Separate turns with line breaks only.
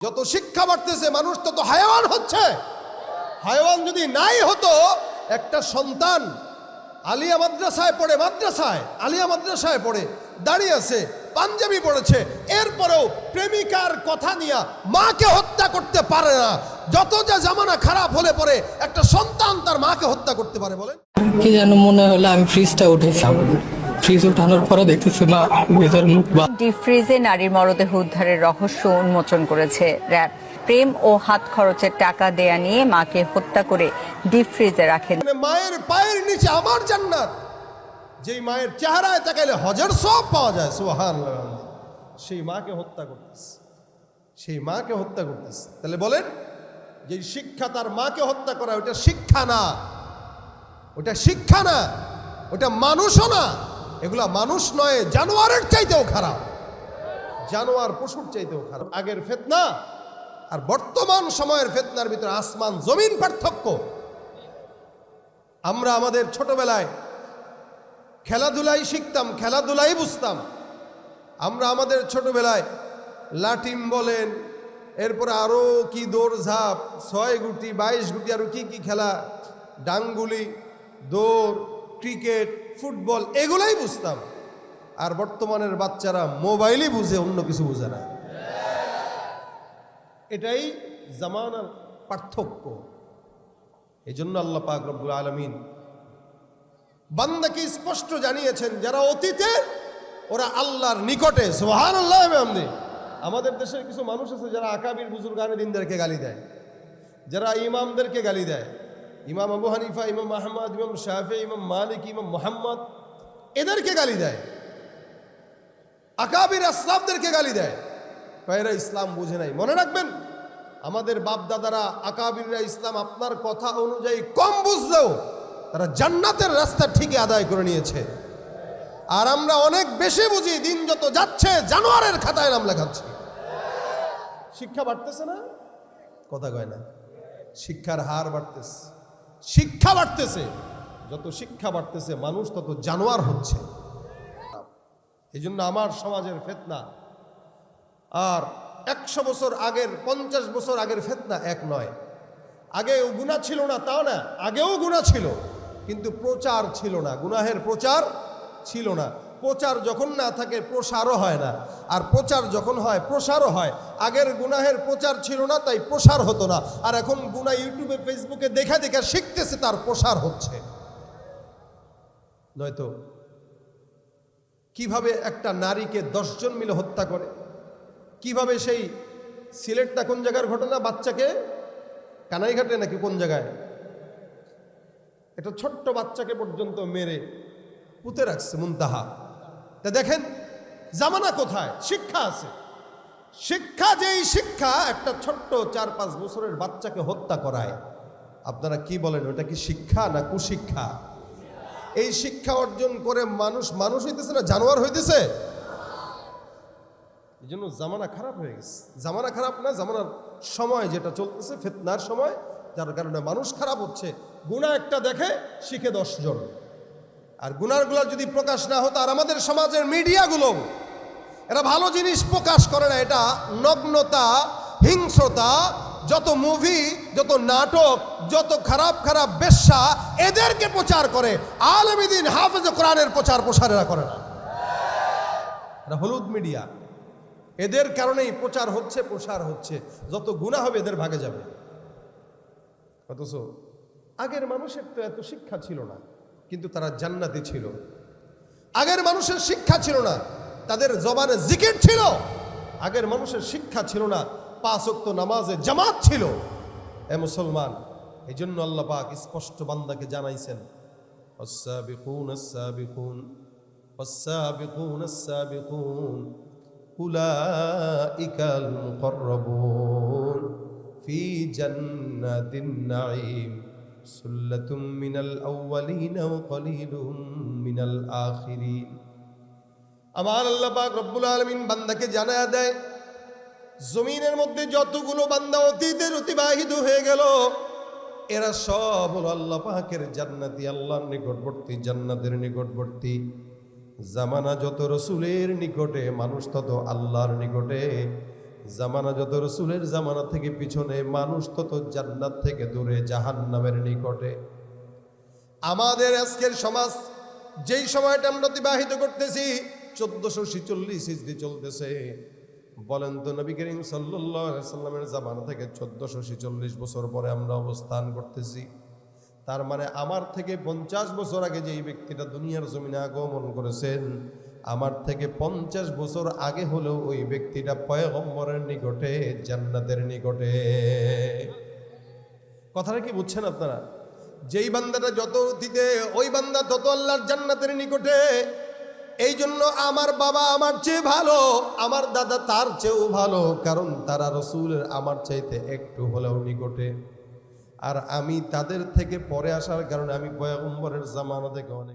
যত শিক্ষা বাড়তেছে, মানুষ তত হায়াওয়ান হচ্ছে। হায়াওয়ান যদি নাই হতো, একটা সন্তান আলিয়া মাদ্রাসায় পড়ে, মাদ্রাসায়, আলিয়া মাদ্রাসায় পড়ে, দাঁড়িয়ে আছে, পাঞ্জাবি পড়েছে, এরপরেও প্রেমিকার কথা নিয়ে মাকে হত্যা করতে পারে না। যত যা জামানা খারাপ হলে পরে একটা সন্তান তার মাকে হত্যা করতে পারে, বলেন।
কি যেন মনে হলো আমি ফ্রিজটা উঠেছিলাম ফ্রিজ উঠানোর পরে দেখতেছি মা ভেতর মুখ বা
ডিপ ফ্রিজে নারীর মরদেহ উদ্ধারের রহস্য উন্মোচন করেছে র্যাব। প্রেম ও হাত খরচের টাকা দেয়া নিয়ে মাকে হত্যা করে ডিপ ফ্রিজে রাখেন।
মানে মায়ের পায়ের নিচে আমার জান্নাত। যেই মায়ের চেহারায় তাকাইলে হজর সব পাওয়া যায় সুহান সেই মাকে হত্যা করতেছে। সেই মাকে হত্যা করতেছে। তাহলে বলেন যে শিক্ষা তার মাকে হত্যা করা ওটা শিক্ষা না। ওটা শিক্ষা না। ওটা মানুষও না। এগুলা মানুষ নয়, জানোয়ারের চাইতেও খারাপ। জানোয়ার পশুর চাইতেও খারাপ। আগের ফেতনা আর বর্তমান সময়ের ফেতনার ভিতরে আসমান জমিন পার্থক্য। আমরা আমাদের ছোটবেলায় খেলাধুলাই শিখতাম, খেলাধুলাই বুঝতাম। আমরা আমাদের ছোটবেলায় লাটিম বলেন, এরপরে আরও কি দৌড় ঝাঁপ ছয় গুটি, বাইশ গুটি আরও কি কি খেলা, ডাঙ্গুলি, দৌড়, ক্রিকেট ফুটবল এগুলাই বুঝতাম। আর বর্তমানের বাচ্চারা মোবাইলই বুঝে, অন্য কিছু বুঝে না। এটাই জামানার পার্থক্য। এই জন্য আল্লাহ পাক রব্বুল আলমিন বান্দাকে স্পষ্ট জানিয়েছেন, যারা অতীতে, ওরা আল্লাহর নিকটে সোহান আল্লাহ আমদি আমাদের দেশের কিছু মানুষ আছে যারা আকাবির বুজুর্গানে দিনদেরকে গালি দেয়। যারা ইমামদেরকে গালি দেয়। ইমাম আবু হানিফা, ইমাম আহমদ, ইমাম শাহে ইমাম মালিক, ইমাম মোহাম্মদ, এদেরকে গালি দেয়। আকাবির আসলামদেরকে গালি দেয়। কয়েরা ইসলাম বুঝে নাই। মনে রাখবেন, আমাদের বাপ দাদারা আকাবিররা ইসলাম আপনার কথা অনুযায়ী কম বুঝলেও তারা জান্নাতের রাস্তা ঠিকই আদায় করে নিয়েছে। আর আমরা অনেক বেশি বুঝি, দিন যত যাচ্ছে, জানোয়ারের খাতায় নাম লেখাচ্ছি। শিক্ষা বাড়তেছে না? কথা কয় না। শিক্ষার হার বাড়তেছে। শিক্ষা বাড়তেছে, যত শিক্ষা বাড়তেছে মানুষ তত জানোয়ার হচ্ছে। এই জন্য আমার সমাজের ফেতনা, আর একশো বছর আগের, পঞ্চাশ বছর আগের ফেতনা এক নয়। আগে গুণা ছিল না, তাও না, আগেও গুণা ছিল, কিন্তু প্রচার ছিল না, গুনাহের প্রচার ছিল না। প্রচার যখন না থাকে, প্রসারও হয় না। আর প্রচার যখন হয়, প্রসারও হয়। আগের গুনাহের প্রচার ছিল না, তাই প্রসার হতো না। আর এখন গুণা ইউটিউবে, ফেসবুকে দেখা দেখা শিখতেছে, তার প্রসার হচ্ছে। নয়তো কীভাবে একটা নারীকে দশজন মিলে হত্যা করে? কীভাবে সেই সিলেটটা কোন জায়গার ঘটনা? বাচ্চাকে কানাইঘাটে নাকি কোন জায়গায়? এটা ছোট্ট বাচ্চাকে পর্যন্ত মেরে পুঁতে রাখছে মুনতাহা। তা দেখেন, জামানা কোথায়? শিক্ষা আছে। শিক্ষা যেই শিক্ষা, একটা ছোট্ট চার পাঁচ বছরের বাচ্চাকে হত্যা করায়। আপনারা কি বলেন, ওটা কি শিক্ষা না কুশিক্ষা? এই শিক্ষা অর্জন করে মানুষ মানুষ হইতেছে না জানোয়ার হইতেছে? এই জন্য জামানা খারাপ হয়ে গেছে। জামানা খারাপ না, জামানার সময় যেটা চলতেছে, ফেতনার সময়, যার কারণে মানুষ খারাপ হচ্ছে। গুণা একটা দেখে, শিখে দশজন। আর গুনারগুলোর যদি প্রকাশ না হতো, আর আমাদের সমাজের মিডিয়াগুলো, এরা ভালো জিনিস প্রকাশ করে না, এটা নগ্নতা, হিংস্রতা, যত মুভি, যত নাটক, যত খারাপ খারাপ বেশ্যা, এদেরকে প্রচার করে। আলমিদিন হাফেজ কোরআনের প্রচার প্রসারেরা করে না। এরা হলুদ মিডিয়া। এদের কারণেই প্রচার হচ্ছে, প্রসার হচ্ছে। যত গুণা হবে, এদের ভাগে যাবে। অথচ আগের মানুষের তো এত শিক্ষা ছিল না। কিন্তু তারা জান্নাতি ছিল আগের মানুষের শিক্ষা ছিল না তাদের জবানে জিকির ছিল আগের মানুষের শিক্ষা ছিল না পাঁচ ওয়াক্ত নামাজে জামাত ছিল এ মুসলমান এই জন্য আল্লাহ পাক স্পষ্ট বান্দাকে জানাইছেন السابقون السابقون والسابقون السابقون أولئك المقربون في جنات النعيم আমার আল্লাহ পাক রব্বুল বান্দাকে দেয়, জমিনের মধ্যে যতগুলো বান্দা অতীতের অতিবাহিত হয়ে গেল, এরা সব হল আল্লাহ পাকের জান্নাতি, আল্লাহর নিকটবর্তী, জান্নাতের নিকটবর্তী। জামানা যত রসুলের নিকটে, মানুষ তত আল্লাহর নিকটে। জামানা যত রসুলের জামানা থেকে পিছনে, মানুষ তত জান্নাত থেকে দূরে, জাহান্নামের নিকটে। আমাদের আজকের সমাজ, যেই সময়টা আমরা অতিবাহিত করতেছি, চোদ্দশো ছিচল্লিশ ইসদি চলতেছে। বলেন তো নবী করিম সাল্লামের জামানা থেকে চোদ্দশো ছিচল্লিশ বছর পরে আমরা অবস্থান করতেছি। তার মানে আমার থেকে পঞ্চাশ বছর আগে যেই ব্যক্তিটা দুনিয়ার জমিনে আগমন করেছেন আমার থেকে পঞ্চাশ বছর আগে হলেও ওই ব্যক্তিটা পয়গম্বরের নিকটে, জান্নাতের নিকটে। কথাটা কি বুঝছেন আপনারা? যেই বান্দাটা যত অতীতে, ওই বান্দা তত আল্লাহর জান্নাতের নিকটে। এই জন্য আমার বাবা আমার চেয়ে ভালো, আমার দাদা তার চেয়েও ভালো, কারণ তারা রসুলের আমার চাইতে একটু হলেও নিকটে। আর আমি তাদের থেকে পরে আসার কারণে আমি পয়গম্বরের জামানা থেকে অনেক